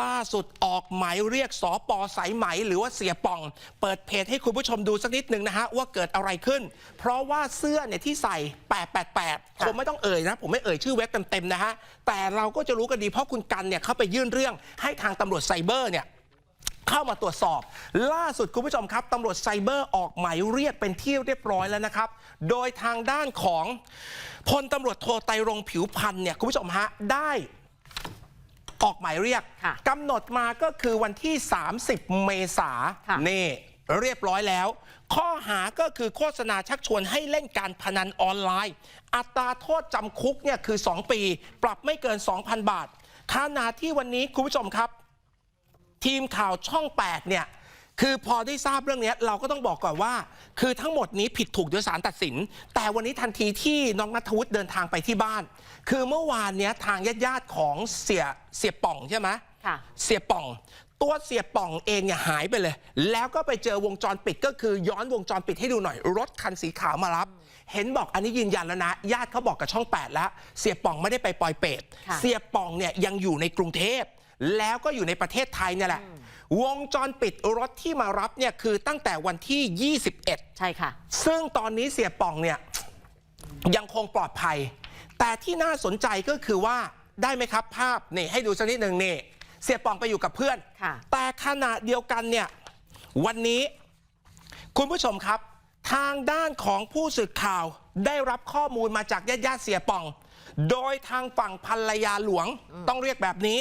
ล่าสุดออกหมายเรียกสอปอสายไหมหรือว่าเสียป่อง เปิดเพจให้คุณผู้ชมดูสักนิดหนึ่งนะฮะ ว่าเกิดอะไรขึ้น เพราะว่าเสื้อเนี่ยที่ใส่ 888 ผมไม่ต้องเอ่ยนะ ผมไม่เอ่ยชื่อเว็บเต็มๆนะฮะ แต่เราก็จะรู้กันดีเพราะคุณกันเนี่ยเขาไปยื่นเรื่องให้ทางตำรวจไซเบอร์เนี่ยเข้ามาตรวจสอบ ล่าสุดคุณผู้ชมครับตำรวจไซเบอร์ออกหมายเรียกเป็นที่เรียบร้อยแล้วนะครับ โดยทางด้านของพลตำรวจโทไตรรงค์ผิวพันธ์เนี่ยคุณผู้ชมฮะได้ ออกหมายเรียกค่ะกำหนดมาก็คือวันที่ 30 เมษาค่ะ นี่เรียบร้อยแล้ว ข้อหาก็คือโฆษณาชักชวนให้เล่นการพนันออนไลน์ อัตราโทษจำคุกเนี่ยคือ 2 ปี ปรับไม่เกิน 2,000 บาทขณะที่วันนี้คุณผู้ชมครับ ทีมข่าวช่อง 8 เนี่ย คือพอได้ทราบเรื่องนี้เราก็ต้องบอกก่อนว่า คือทั้งหมดนี้ผิดถูกโดยสารตัดสิน แต่วันนี้ทันทีที่น้องนัทวุฒิเดินทางไปที่บ้าน คือเมื่อวานเนี้ยทางญาติๆของเสียเสียป่องใช่ไหมค่ะเสียป่องตัวเสียป่องเองเนี่ยหายไปเลย แล้วก็ไปเจอวงจรปิดก็คือย้อนวงจรปิดให้ดูหน่อย รถคันสีขาวมารับ เห็นบอกอันนี้ยืนยันแล้วนะ ญาติเขาบอกกับช่อง 8 แล้ว เสียป่องไม่ได้ไปปล่อยเป็ดค่ะเสียป่องเนี่ยยังอยู่ในกรุงเทพแล้วก็อยู่ในประเทศไทยเนี่ยแหละ วงจรปิดรถที่มารับเนี่ยคือตั้งแต่วันที่ 21 ใช่ค่ะ ซึ่งตอนนี้เสียป่องเนี่ยยังคงปลอดภัย แต่ที่น่าสนใจก็คือว่าได้ไหมครับภาพนี่ให้ดูสักนิดหนึ่งนี่เสียป่องไปอยู่กับเพื่อนค่ะแต่ขณะเดียวกันเนี่ยวันนี้คุณผู้ชมครับ ทางด้านของผู้สื่อข่าวได้รับข้อมูลมาจากญาติญาติๆเสียป่อง โดยทางฝั่งภรรยาหลวงต้องเรียกแบบนี้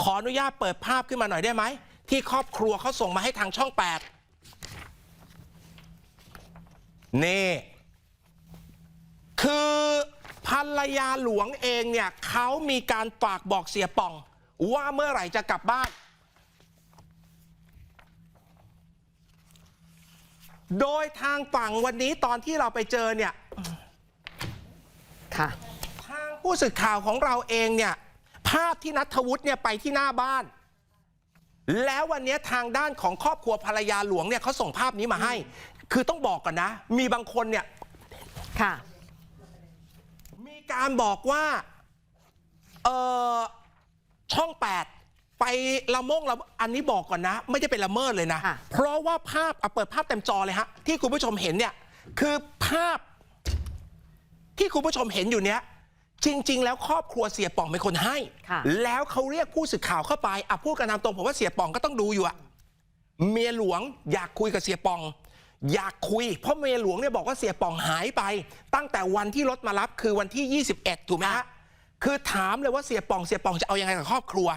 ขออนุญาตเปิดภาพขึ้นมาหน่อยได้ไหม ที่ครอบครัวเขาส่งมาให้ทางช่อง 8 นี่ คือภรรยาหลวงเองเนี่ยเขามีการฝากบอกเสียป่อง ว่าเมื่อไหร่จะกลับบ้าน โดยทางฝั่งวันนี้ตอนที่เราไปเจอเนี่ยค่ะ ทางผู้สื่อข่าวของเราเองเนี่ย ภาพที่นัทวุฒิเนี่ยไปที่หน้าบ้าน แล้ววันนี้ทางด้านของครอบครัวภรรยาหลวงเนี่ยเขาส่งภาพนี้มาให้ คือต้องบอกก่อนนะ มีบางคนเนี่ยค่ะมีการบอกว่าเออช่อง 8 ไปละมงละอันนี้บอกก่อนนะ ไม่ได้เป็นละเมิดเลยนะค่ะเพราะว่าภาพเอาเปิดภาพเต็มจอเลยฮะที่คุณผู้ชมเห็นเนี่ยคือภาพที่คุณผู้ชมเห็นอยู่เนี้ย จริง ๆ แล้วครอบครัวเสียป่องเป็นคนให้ ค่ะ แล้วเขาเรียกผู้สื่อข่าวเข้าไปอะพูดกันตามตรงผมว่าเสียป่องก็ต้องดูอยู่อะเมียหลวงอยากคุยกับเสียป่อง อยากคุย เพราะเมียหลวงเนี่ยบอกว่าเสียป่องหายไป ตั้งแต่วันที่รถมารับคือวันที่ 21 ถูกไหมฮะคือถามเลยว่าเสียป่องเสียป่องจะเอายังไงกับครอบครัว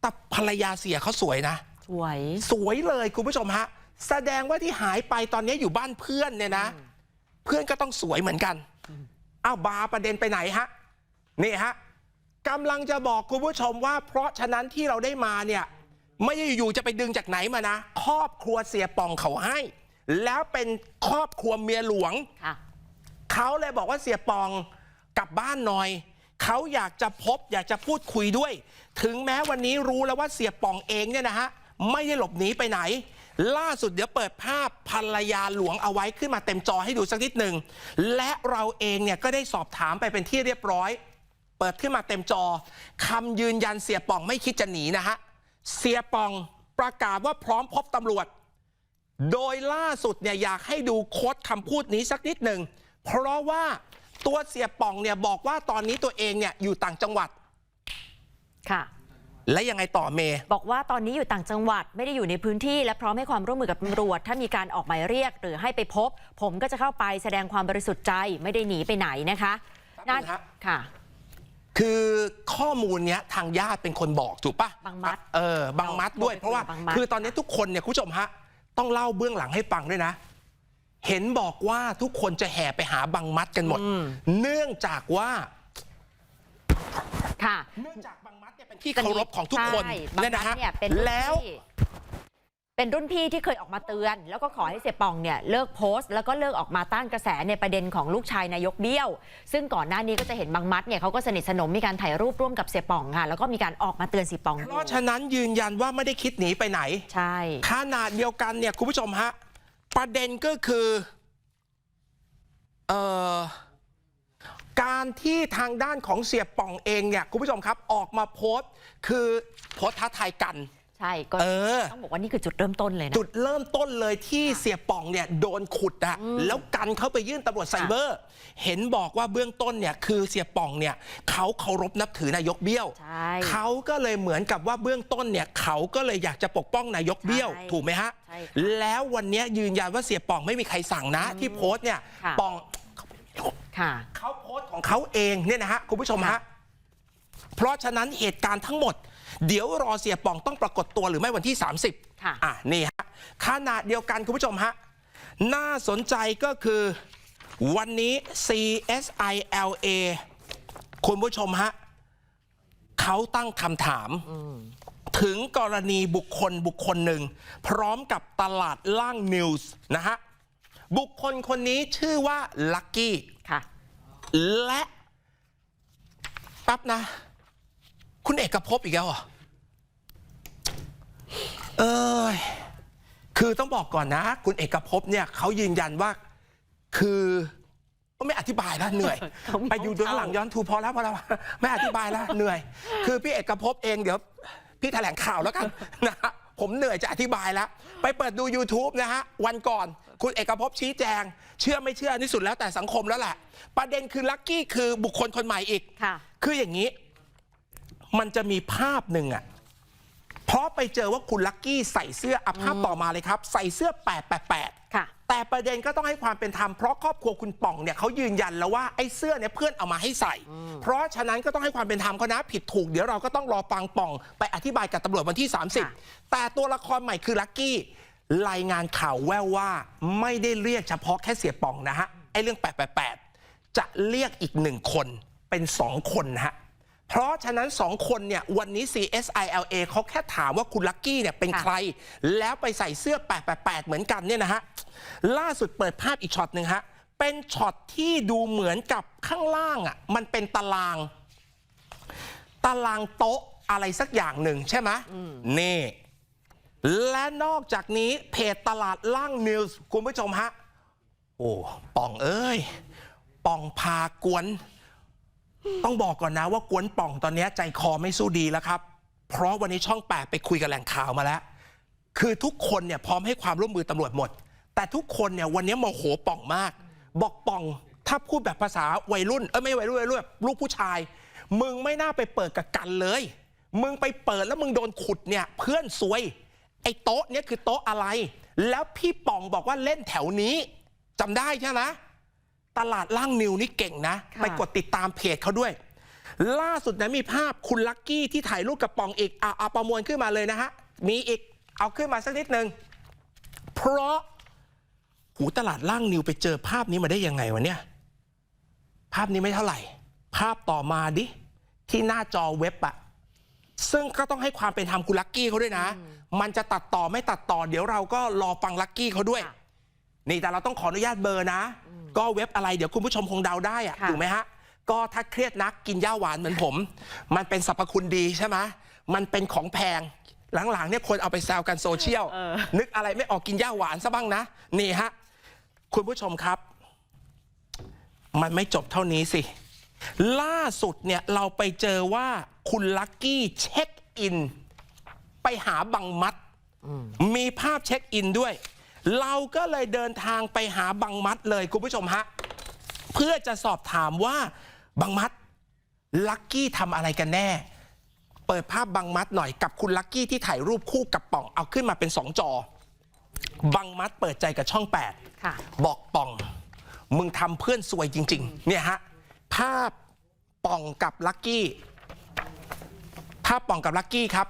แต่ภรรยาเสียเขาสวยนะ สวย สวยเลยคุณผู้ชมฮะ แสดงว่าที่หายไปตอนนี้อยู่บ้านเพื่อนเนี่ยนะ เพื่อนก็ต้องสวยเหมือนกัน อ้าวบาร์ประเด็นไปไหนฮะนี่ฮะกำลังจะบอกคุณผู้ชมว่า เพราะฉะนั้นที่เราได้มาเนี่ยไม่ได้อยู่ๆจะไปดึงจากไหนมานะ ครอบครัวเสียป่องเขาให้ แล้วเป็นครอบครัวเมียหลวงค่ะเขาเลยบอกว่าเสียปองกลับบ้านหน่อยเขาอยากจะพบอยากจะพูดคุยด้วย ถึงแม้วันนี้รู้แล้วว่าเสียปองเองเนี่ยนะฮะไม่ได้หลบหนีไปไหน ล่าสุดเดี๋ยวเปิดภาพภรรยาหลวงเอาไว้ขึ้นมาเต็มจอให้ดูสักนิดหนึ่ง และเราเองเนี่ยก็ได้สอบถามไปเป็นที่เรียบร้อย เปิดขึ้นมาเต็มจอคำยืนยันเสียป่องไม่คิดจะหนีนะฮะ เสียป่องประกาศว่าพร้อมพบตำรวจ โดยล่าสุดเนี่ยอยากให้ดูโค้ดคำพูดนี้สักนิดหนึ่ง เพราะว่าตัวเสียป่องเนี่ยบอกว่าตอนนี้ตัวเองเนี่ยอยู่ต่างจังหวัดค่ะ และยังไงต่อเมย์บอกว่าตอนนี้อยู่ต่างจังหวัดไม่ได้อยู่ในพื้นที่ และพร้อมให้ความร่วมมือกับตำรวจ ถ้ามีการออกหมายเรียกหรือให้ไปพบ ผมก็จะเข้าไปแสดงความบริสุทธิ์ใจไม่ได้หนีไปไหนนะคะน่าค่ะ คือข้อมูลเนี้ยทางญาติเป็นคนบอกถูกปะบังมัดเออบังมัดด้วยบอกไปเพราะว่าคุยกับบังมัดคือตอนนี้ทุกคนเนี่ยคุณผู้ชมฮะต้องเล่าเบื้องหลังให้ฟังด้วยนะเห็นบอกว่าทุกคนจะแห่ไปหาบังมัดกันหมด เนื่องจากว่า ค่ะเนื่องจากบังมัดเนี่ยเป็นที่เคารพของทุกคนใช่บางเนี่ยนะนัฮะดเนี่ยเป็นรุ่นแล้ว พี่เป็นรุ่นพี่ที่เคยออกมาเตือน แล้วก็ขอให้เสียปองเนี่ยเลิกโพสต์ แล้วก็เลิกออกมาต้านกระแสในประเด็นของลูกชายนายกเบี้ยว ซึ่งก่อนหน้านี้ก็จะเห็นบางมัดเนี่ยเขาก็สนิทสนมมีการถ่ายรูปร่วมกับเสียปองค่ะ แล้วก็มีการออกมาเตือนเสียปองเพราะฉะนั้นยืนยันว่าไม่ได้คิดหนีไปไหน ใช่ ขนาดเดียวกันเนี่ยคุณผู้ชมฮะ ประเด็นก็คือ เอ่อ การที่ทางด้านของเสียป่องเองเนี่ยคุณผู้ชมครับออกมาโพสต์คือโพสต์ท้าทายกัน ใช่ก็เออ ต้องบอกว่านี่คือจุดเริ่มต้นเลยนะ จุดเริ่มต้นเลยที่เสียป่องเนี่ยโดนขุดอะแล้วกันเขาไปยื่นตำรวจไซเบอร์ เห็นบอกว่าเบื้องต้นเนี่ยคือเสียป่องเนี่ยเขาเคารพนับถือนายกเบี้ยว ใช่เขาก็เลยเหมือนกับว่าเบื้องต้นเนี่ยเขาก็เลยอยากจะปกป้องนายกเบี้ยว ใช่ถูกไหมฮะ ใช่ค่ะแล้ววันเนี้ยยืนยันว่าเสียป่องไม่มีใครสั่งนะ ที่โพสต์เนี่ยค่ะ ป่องค่ะ เขาโพสต์ ของเขาเองเนี่ยนะฮะคุณผู้ชมฮะเพราะฉะนั้นเหตุการณ์ทั้งหมด เดี๋ยวรอเสียป่องต้องปรากฏตัวหรือไม่วันที่ 30ค่ะอะนี่ฮะขณะเดียวกันคุณผู้ชมฮะน่าสนใจก็คือวันนี้ CSILA คุณผู้ชมฮะเขาตั้งคำถามถึงกรณีบุคคลบุคคลหนึ่ง พร้อมกับตลาดล่างนิวส์นะฮะ บุคคลคนนี้ชื่อว่าลักกี้ค่ะ และแปั๊บนะ คุณเอกภพอีกแล้วเหรอเอยคือต้องบอกก่อนนะ คุณเอกภพเนี่ยเขายืนยันว่าคือไม่อธิบายแล้วเหนื่อยเขามีไปอยู่ดูข้างหลังย้อนทูพอแล้วพอแล้วไม่อธิบายแล้วเหนื่อย คือพี่เอกภพเองเดี๋ยว พี่แถลงข่าวแล้วกันนะฮะผมเหนื่อยจะอธิบายแล้ว ไปเปิดดู YouTube นะฮะ วันก่อน คุณเอกภพชี้แจง เชื่อไม่เชื่อนี่สุดแล้วแต่สังคมแล้วแหละประเด็นคือลักกี้คือบุคคลคนใหม่อีกค่ะ คืออย่างนี้ มันจะมีภาพหนึ่งอะเพราะไปเจอว่าคุณลักกี้ใส่เสื้ออัภาพต่อมาเลยครับ ใส่เสื้อ 888 ค่ะ แต่ประเด็นก็ต้องให้ความเป็นธรรมเพราะครอบครัวคุณป่องเนี่ยเขายืนยันแล้วว่าไอ้เสื้อเนี่ยเพื่อนเอามาให้ใส่ เพราะฉะนั้นก็ต้องให้ความเป็นธรรมเขานะผิดถูกเดี๋ยวเราก็ต้องรอฟังป่อง ไปอธิบายกับตำรวจวันที่ ค่ะ 30 แต่ตัวละครใหม่คือลักกี้ รายงานข่าวแววว่าไม่ได้เรียกเฉพาะแค่เสียป่องนะฮะไอ้เรื่อง 888 จะเรียกอีกหนึ่งคนเป็นสองคนนะฮะเพราะฉะนั้นสองคนเนี่ยวันนี้ CSILA เขาแค่ถามว่าคุณลักกี้เนี่ยเป็นค่ะใคร แล้วไปใส่เสื้อ 888 เหมือนกันเนี่ยนะฮะล่าสุดเปิดภาพอีกช็อตหนึ่งฮะเป็นช็อตที่ดูเหมือนกับข้างล่างอะมันเป็นตาราง ตารางโต๊ะอะไรสักอย่างหนึ่งใช่ไหมนี่ และนอกจากนี้เพจตลาดล่างนิวส์คุณผู้ชมฮะ โอ้ป่องเอ้ย ป่องพากวน ต้องบอกก่อนนะว่ากวนป่องตอนนี้ใจคอไม่สู้ดีแล้วครับ เพราะวันนี้ช่องแปดไปคุยกับแหล่งข่าวมาแล้ว คือทุกคนเนี่ยพร้อมให้ความร่วมมือตำรวจหมด แต่ทุกคนเนี่ยวันนี้โมโหป่องมาก บอกป่องถ้าพูดแบบภาษาวัยรุ่น เออไม่วัยรุ่นวัยรุ่นลูกผู้ชาย มึงไม่น่าไปเปิดกับกันเลย มึงไปเปิดแล้วมึงโดนขุดเนี่ยเพื่อนซวย ไอ้โต๊ะเนี่ยคือโต๊ะอะไร แล้วพี่ป่องบอกว่าเล่นแถวนี้จำได้ใช่ไหมตลาดล่างนิวนี่เก่งนะค่ะไปกดติดตามเพจเขาด้วย ล่าสุดนะมีภาพคุณลักกี้ที่ถ่ายรูปกับปองอีกเอาเอาประมวลขึ้นมาเลยนะฮะ มีอีกเอาขึ้นมาสักนิดหนึ่งเพราะหูตลาดล่างนิวไปเจอภาพนี้มาได้ยังไงวะเนี่ย ภาพนี้ไม่เท่าไหร่ ภาพต่อมาดิ ที่หน้าจอเว็บอะ ซึ่งก็ต้องให้ความเป็นธรรมคุณลักกี้เขาด้วยนะ มันจะตัดต่อไม่ตัดต่อ เดี๋ยวเราก็รอฟังลักกี้เขาด้วยค่ะนี่แต่เราต้องขออนุญาตเบอร์นะ ก็เว็บอะไรเดี๋ยวคุณผู้ชมคงเดาได้อะค่ะถูกไหมฮะ ก็ถ้าเครียดนักกินย่าหวานเหมือนผม มันเป็นสรรพคุณดีใช่ไหมมันเป็นของแพงหลังๆเนี่ยคนเอาไปแซวกันโซเชียลเออนึกอะไรไม่ออกกินย่าหวานซะบ้างนะ นี่ฮะ คุณผู้ชมครับ มันไม่จบเท่านี้สิ ล่าสุดเนี่ยเราไปเจอว่า คุณลักกี้เช็คอิน ไปหาบังมัด มีภาพเช็คอินด้วย เราก็เลยเดินทางไปหาบังมัดเลยคุณผู้ชมฮะ เพื่อจะสอบถามว่าบังมัดลักกี้ทำอะไรกันแน่ เปิดภาพบังมัดหน่อยกับคุณลักกี้ที่ถ่ายรูปคู่กับป่องเอาขึ้นมาเป็นสองจอ บังมัดเปิดใจกับช่อง8ค่ะบอกป่อง มึงทำเพื่อนซวยจริง ๆ เนี่ยฮะภาพป่องกับลักกี้ภาพป่องกับลักกี้ครับ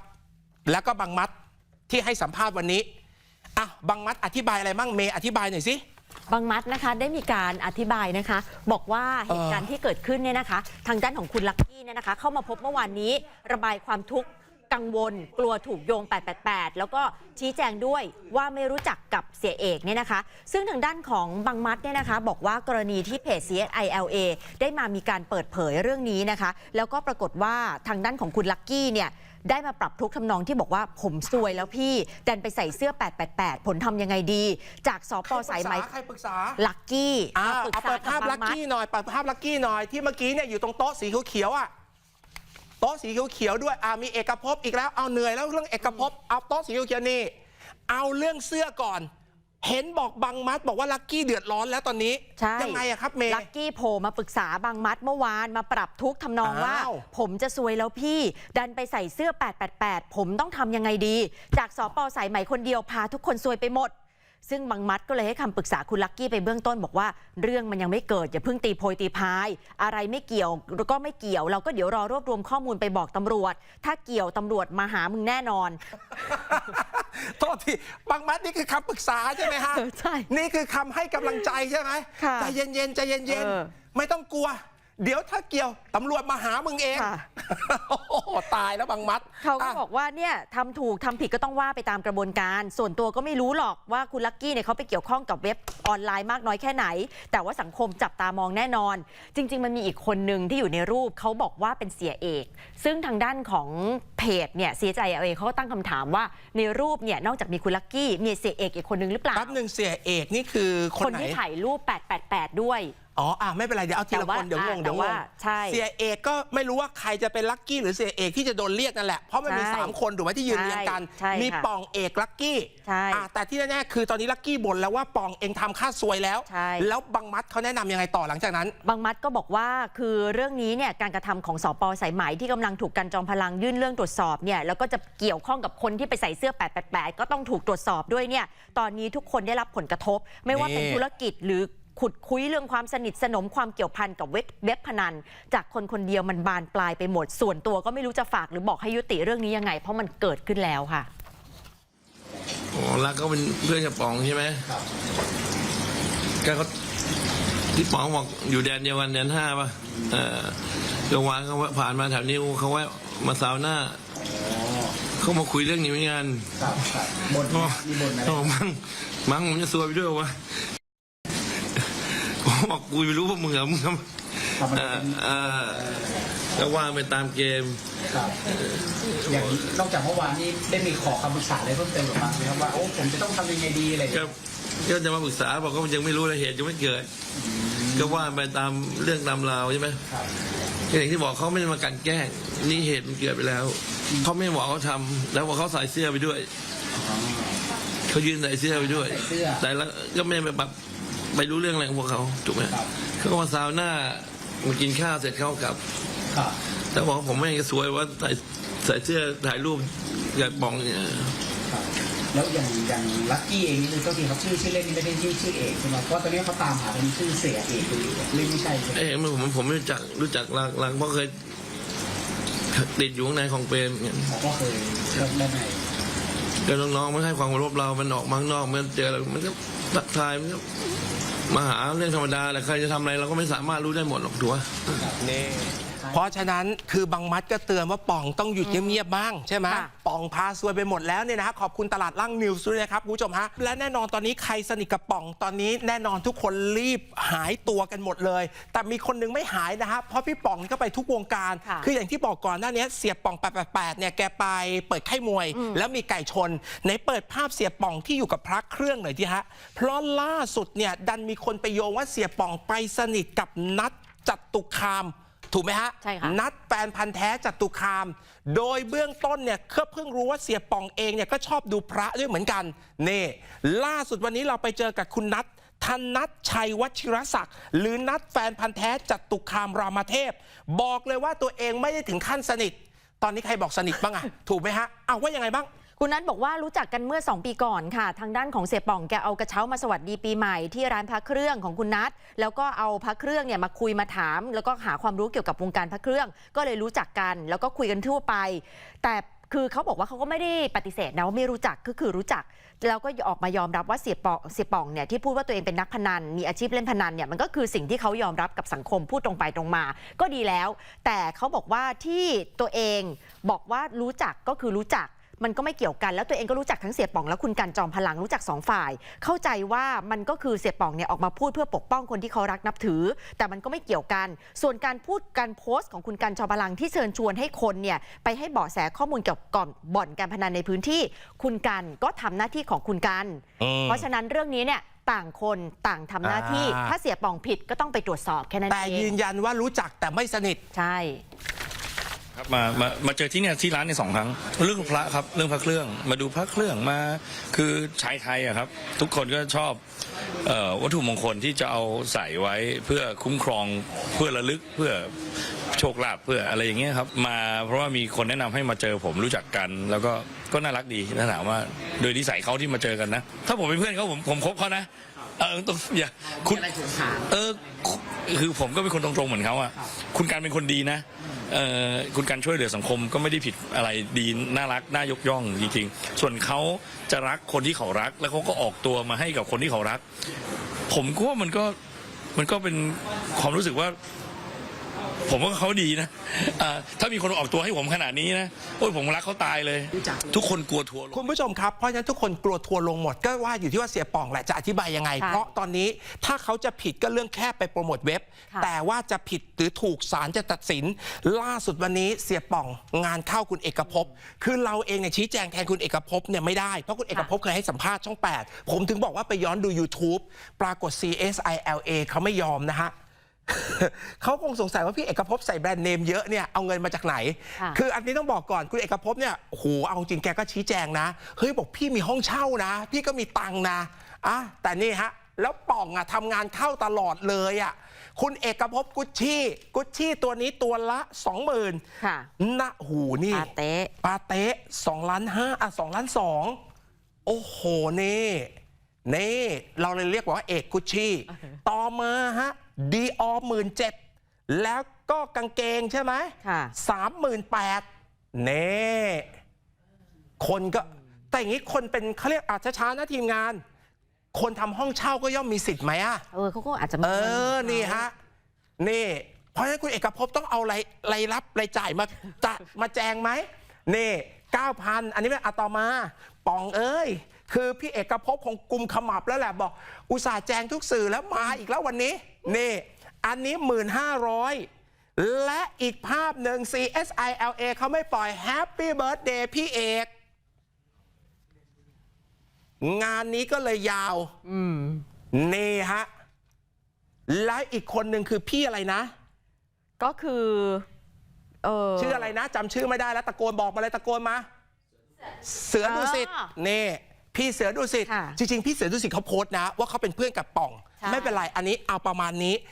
แล้วก็บังมัดที่ให้สัมภาษณ์วันนี้อะบังมัดอธิบายอะไรมั่งเมย์อธิบายหน่อยสิบางมัดนะคะได้มีการอธิบายนะคะ บอกว่าเหตุการณ์ที่เกิดขึ้นเนี่ยนะคะ ทางด้านของคุณลักกี้เนี่ยนะคะ เข้ามาพบเมื่อวานนี้ ระบายความทุกข์ กังวลกลัวถูกโยง 888 แล้วก็ชี้แจงด้วยว่าไม่รู้จักกับเสียเอกเนี่ยนะคะ ซึ่งทางด้านของบังมัดเนี่ยนะคะ บอกว่ากรณีที่เพจ CSILA ได้มามีการเปิดเผยเรื่องนี้นะคะ แล้วก็ปรากฏว่าทางด้านของคุณลักกี้เนี่ยได้มาปรับทุกข์ทำนองที่บอกว่าผมซวยแล้วพี่ ดันไปใส่เสื้อ 888 ผลทำยังไงดี จากสปสายไหมใครปรึกษาลักกี้อ่ามาปรึกเอาษาเปิดกับภาพบัลังกมัดกี้หน่อยเปิดภาพลักกี้หน่อยที่เมื่อกี้เนี่ยอยู่ตรงโต๊ะสีเขียวๆอะ โต๊ะสีเขียวๆด้วยอ่ามีเอกภพอีกแล้วเอาเหนื่อยแล้วเรื่องเอกภพเอาโต๊ะสีเขียวๆนี่เอาเรื่องเสื้อก่อน เห็นบอกบังมัดบอกว่าลักกี้เดือดร้อนแล้วตอนนี้ ใช่ ยังไงอะครับเมย์ ลักกี้โผล่มาปรึกษาบางมัดเมื่อวานมาปรับทุกข์ทำนองว่า อ้าวผมจะซวยแล้วพี่ ดันไปใส่เสื้อ 888 ผมต้องทำยังไงดี จากสปสายไหมคนเดียวพาทุกคนซวยไปหมด ซึ่งบางมัดก็เลยให้คำปรึกษาคุณลักกี้ไปเบื้องต้นบอกว่า เรื่องมันยังไม่เกิด อย่าเพิ่งตีโพยตีพาย อะไรไม่เกี่ยวก็ไม่เกี่ยว เราก็เดี๋ยวรอรวบรวมข้อมูลไปบอกตำรวจ ถ้าเกี่ยวตำรวจมาหามึงแน่นอน โทษทีบังมัดนี่คือคำปรึกษาใช่ไหมฮะเออใช่นี่คือคำให้กำลังใจใช่ไหมค่ะใจเย็นๆใจเย็นเออ ๆไม่ต้องกลัว เดี๋ยวถ้าเกี่ยวตำรวจมาหามึงเองค่ะ โอ้โหตายแล้วบังมัดเขาก็อะ บอกว่าเนี่ยทำถูกทำผิดก็ต้องว่าไปตามกระบวนการ ส่วนตัวก็ไม่รู้หรอกว่าคุณลักกี้เนี่ยเขาไปเกี่ยวข้องกับเว็บออนไลน์มากน้อยแค่ไหน แต่ว่าสังคมจับตามองแน่นอน จริง ๆ มันมีอีกคนหนึ่งที่อยู่ในรูปเขาบอกว่าเป็นเสียเอก ซึ่งทางด้านของเพจเนี่ยเสียใจเองเขาก็ตั้งคำถามว่าในรูปเนี่ยนอกจากมีคุณลักกี้มีเสียเอกอีกคนนึงหรือเปล่า แป๊บหนึ่งเสียเอกนี่คือคคนนไหน ที่ถ่ายรูป 888 ด้วยอ๋ออะไม่เป็นไร เดี๋ยวเอาทีแต่ละว่าคนเดี๋ยวงงอะเดี๋ยวงแต่งว่าใช่เสียเอกก็ไม่รู้ว่าใครจะเป็นลักกี้หรือเสียเอกที่จะโดนเรียกนั่นแหละ เพราะมันมี ใช่สามคนถูกไหมที่ยืนเรียงกัน ใช่ใช่มีค่ะป่องเอกลักกี้ใช่อะแต่ที่แน่ๆคือตอนนี้ลักกี้บ่นแล้วว่าป่องเองทำค่าซวยแล้ว ใช่ แล้วบังมัดเขาแนะนำยังไงต่อหลังจากนั้น บางมัดก็บอกว่าคือเรื่องนี้เนี่ยการกระทำของสปสายไหมที่กำลังถูกกันจอมพลังยื่นเรื่องตรวจสอบเนี่ยแล้วก็จะเกี่ยวข้องกับคนที่ไปใส่เสื้อ 888 ก็ต้องถูกตรวจสอบด้วยเนี่ยตอนนี้ทุกคนได้รับผลกระทบ ไม่ว่าเป็นนี่ ธุรกิจหรือ ขุดคุยเรื่องความสนิทสนมความเกี่ยวพันกับเว็บเว็บพนัน จากคนคนเดียวมันบานปลายไปหมด ส่วนตัวก็ไม่รู้จะฝากหรือบอกให้ยุติเรื่องนี้ยังไง เพราะมันเกิดขึ้นแล้วค่ะอ๋อรักก็เป็นเพื่อนกับป๋องใช่ไหมครับก็เขาที่ป๋องบอกอยู่แดนเดียวกันแดนห้าป่ะเออโรงวานเขาแวะผ่านมาแถวนี้เขาแวะมาซาวน่าเขามาคุยเรื่องนี้เหมือนกันครับครับบนก็มีบนอะไรก็บอกมั้งมั้งผมจะซวยไปด้วยวะ ผมบอกกูไม่รู้พวกมึงเหรอมึงทำทำมันเออเป็นเออก็ว่าไปตามเกม ครับอย่างนี้นอกจากเมื่อวานนี้ได้มีขอคำปรึกษาอะไรเพิ่มเติมหรือเปล่าไหมครับว่าโอ้ผมจะต้องทำยังไงดีอะไรอย่างก็เงี้ยก็จะมาปรึกษาบอกก็ยังไม่รู้เลยเหตุยังไม่เกิด ก็ว่าไปตามเรื่องตามราวใช่ไหมครับก็อย่างที่บอกเขาไม่ได้มากลันแกล้งนี่เหตุมันเกิดไปแล้วเขาไม่บอกเขาทำแล้วบอกเขาใส่เสื้อไปด้วยเขายืนใส่เสื้อไปด้วย ใส่เสื้อแต่แล้วก็ไม่ไปแบบ ไปรู้เรื่องอะไรของพวกเขาถูกไหมครับ เขาก็มาซาวน่ามากินข้าวเสร็จเขากลับ ครับแต่บอกว่าผมไม่งจะสวยว่าใส่ใส่เสื้อถ่ายรูปกับบองเนี่ยครับแล้วอย่างอย่างลักกี้เองนี่คือก็ทีครับชื่อชื่อเล่นนี่ไม่ได้ชื่อชื่อเอกใช่ไหมเพราะว่าตอนนี้เขาตามหาเป็นชื่อเสียเอกอยู่เล่นไม่ใช่ใช่ไหมเอ้ยผมผมไม่รู้จักรู้จักลางลางเพราะเคยติดอยู่ข้างในของเปรมเนี่ยผมก็เคยเริ่มได้ไหมก็น้องๆมันให้ความเคารพเรา มันออกมาข้างนอกมันเจอเรามันก็ทักทายมันก็ มาหาเรื่องธรรมดาแหละใครจะทำอะไรเราก็ไม่สามารถรู้ได้หมดหรอกถูกไหมนี่ เพราะฉะนั้นคือบางมัดก็เตือนว่าป่องต้องหยุดเงียบๆบ้างใช่ไหมค่ะป่องพาซวยไปหมดแล้วเนี่ยนะฮะขอบคุณตลาดล่างนิวส์ด้วยนะครับคุณผู้ชมฮะและแน่นอนตอนนี้ใครสนิทกับป่องตอนนี้แน่นอนทุกคนรีบหายตัวกันหมดเลย แต่มีคนหนึงไม่หายนะฮะเพราะพี่ป่องนี่ก็ไปทุกวงการค่ะออย่างที่บอกก่อนหน้านี้เสียป่อง888เนี่ยแกไปเปิดค่ายมวย แล้วมีไก่ชนไหนเปิดภาพเสียป่องที่อยู่กับพระเครื่องหน่อยทีฮะเพราะล่าสุดเนี่ยดันมีคนไปโยงว่าเสียป่องไปสนิทกับนัดจัตุคาม ถูกไหมฮะ ใช่ค่ะ นัดแฟนพันธ์แท้จัตุคาม โดยเบื้องต้นเนี่ยก็เพิ่งรู้ว่าเสียป่องเองเนี่ยก็ชอบดูพระด้วยเหมือนกัน นี่ ล่าสุดวันนี้เราไปเจอกับคุณนัทธนัทชัยวชิรศักดิ์หรือนัทแฟนพันธ์แท้จัตุคามรามเทพ บอกเลยว่าตัวเองไม่ได้ถึงขั้นสนิท ตอนนี้ใครบอกสนิทบ้างอะ ถูกไหมฮะเอาว่ายังไงบ้าง คุณนัทบอกว่ารู้จักกันเมื่อ 2 ปีก่อนค่ะ ทางด้านของเสียป่องแกเอากระเช้ามาสวัสดีปีใหม่ที่ร้านพระเครื่องของคุณนัทแล้วก็เอาพระเครื่องเนี่ยมาคุยมาถาม แล้วก็หาความรู้เกี่ยวกับวงการพระเครื่อง ก็เลยรู้จักกัน แล้วก็คุยกันทั่วไป แต่คือเขาบอกว่าเขาก็ไม่ได้ปฏิเสธนะว่าไม่รู้จักก็คือรู้จัก แล้วก็ออกมายอมรับว่าเสียป่องเสียป่องเนี่ยที่พูดว่าตัวเองเป็นนักพนันมีอาชีพเล่นพนันเนี่ยมันก็คือสิ่งที่เขายอมรับกับสังคมพูดตรงไปตรงมา ก็ดีแล้ว แต่เขาบอกว่าที่ตัวเองบอกว่ารู้จักก็คือรู้จัก มันก็ไม่เกี่ยวกันแล้วตัวเองก็รู้จักทั้งเสียป่องและคุณกันจอมพลังรู้จักสองฝ่าย เข้าใจว่ามันก็คือเสียป่องเนี่ยออกมาพูดเพื่อปกป้องคนที่เขารักนับถือ แต่มันก็ไม่เกี่ยวกัน ส่วนการพูดการโพสต์ของคุณกันจอมพลังที่เชิญชวนให้คนเนี่ยไปให้เบาะแสข้อมูลเกี่ยวกับก่อนบ่อนการพนันในพื้นที่ คุณกันก็ทำหน้าที่ของคุณกันอืมเพราะฉะนั้นเรื่องนี้เนี่ยต่างคนต่างทำหน้าที่อ่าถ้าเสียป่องผิดก็ต้องไปตรวจสอบแค่นั้นแต่เอยืงนยันว่ารู้จักแต่ไม่สนิทใช่ ครับมามามาเจอที่เนี่ยที่ร้านในยสองครั้ง เรื่องพระครับเรื่องพระเครื่อง มาดูพระเครื่องมาคือชายไทยอะครับ ทุกคนก็ชอบเออวัตถุมงคลที่จะเอาใส่ไว้เพื่อคุ้มครองเพื่อระลึกเพื่อโชคลาภเพื่ออะไรอย่างเงี้ยครับ มาเพราะว่ามีคนแนะนำให้มาเจอผมรู้จักกัน แล้วก็ก็น่ารักดีถ้าถามว่าโดยนิสัยเขาที่มาเจอกันนะ ถ้าผมเป็นเพื่อนเขาผมผมคบเขานะเออต้องอย่าคุณอะไรถูกถาม เออคือผมก็เป็นคนตรงๆเหมือนเขาอะคุณการเป็นคนดีนะเออ คุณการช่วยเหลือสังคมก็ไม่ได้ผิดอะไรดีน่ารักน่ายกย่องจริงๆ ส่วนเขาจะรักคนที่เขารัก แล้วเขาก็ออกตัวมาให้กับคนที่เขารัก ผมก็ว่ามันก็มันก็เป็นความรู้สึกว่า ผมว่าเขาดีนะอ่าถ้ามีคนออกตัวให้ผมขนาดนี้นะโอ้ยผมรักเขาตายเลยรู้จักทุกคนกลัวทัวร์ลง คุณผู้ชมครับเพราะฉะนั้นทุกคนกลัวทัวร์ลงหมด ก็ว่าอยู่ที่ว่าเสียป่องแหละจะอธิบายยังไง ค่ะเพราะตอนนี้ถ้าเขาจะผิดก็เรื่องแค่ไปโปรโมทเว็บ ค่ะ แต่ว่าจะผิดหรือถูกศาลจะตัดสิน ล่าสุดวันนี้เสียป่องงานเข้าคุณเอกภพคือเราเองเนี่ยชี้แจงแทนคุณเอกภพเนี่ยไม่ได้เพราะคุณเอกภพเคยให้สัมภาษณ์ช่อง 8 ผมถึงบอกว่าไปย้อนดู YouTube ปรากฏ CSILA เขาไม่ยอมนะฮะ เขาคงสงสัยว่าพี่เอกภพใส่แบรนด์เนมเยอะเนี่ยเอาเงินมาจากไหน ค่ะคืออันนี้ต้องบอกก่อนคุณเอกภพเนี่ยโอ้โหเอาจริงแกก็ชี้แจงนะ เฮ้ยบอกพี่มีห้องเช่านะ พี่ก็มีตังค์นะอะแต่นี่ฮะ แล้วป่องอะทำงานเข้าตลอดเลยอะคุณเอกภพกุชชี่กุชชี่ตัวนี้ตัวละ 20,000ค่ะนะหูนี่ ปาเต๊ะ ปาเต้สองล้านห้าอะสองล้านสองโอ้โห นี่ นี่เราเลยเรียกว่าเอกกุชชี่ ต่อมาฮะดีออหมื่นเจ็ดแล้วก็กางเกงใช่ไหมค่ะสามหมื่นแปดเน่คนก็ แต่อย่างนี้คนเป็นเขาเรียกอาจจะช้าๆนะทีมงาน คนทำห้องเช่าก็ย่อมมีสิทธิ์ไหมอะเออเขาก็อาจจะมีเอองินี่ฮะ นี่ เพราะฉะนั้นคุณเอกภพต้องเอารายรายรับรายจ่ายมาจะมาแจงไหม นี่9,000อันนี้เป็นอะต่อมาปองเอ้ย คือพี่เอกภพคงกุมขมับแล้วแหละบอก อุตส่าห์แจงทุกสื่อแล้วมาอีกแล้ววันนี้ นี่ อันนี้ 1,500 และอีกภาพหนึ่ง CSILA เขาไม่ปล่อย Happy Birthday พี่เอก งานนี้ก็เลยยาวอืมนี่ฮะ แล้วอีกคนหนึ่งคือพี่อะไรนะ ก็คือเออชื่ออะไรนะจำชื่อไม่ได้แล้วตะโกนบอกมาเลยตะโกนมา เสือดุสิตอ่านี่ พี่เสือดุสิตค่ะจริง ๆ พี่เสือดุสิตเขาโพสต์นะ ว่าเขาเป็นเพื่อนกับป่อง ใช่ ไม่เป็นไร อันนี้เอาประมาณนี้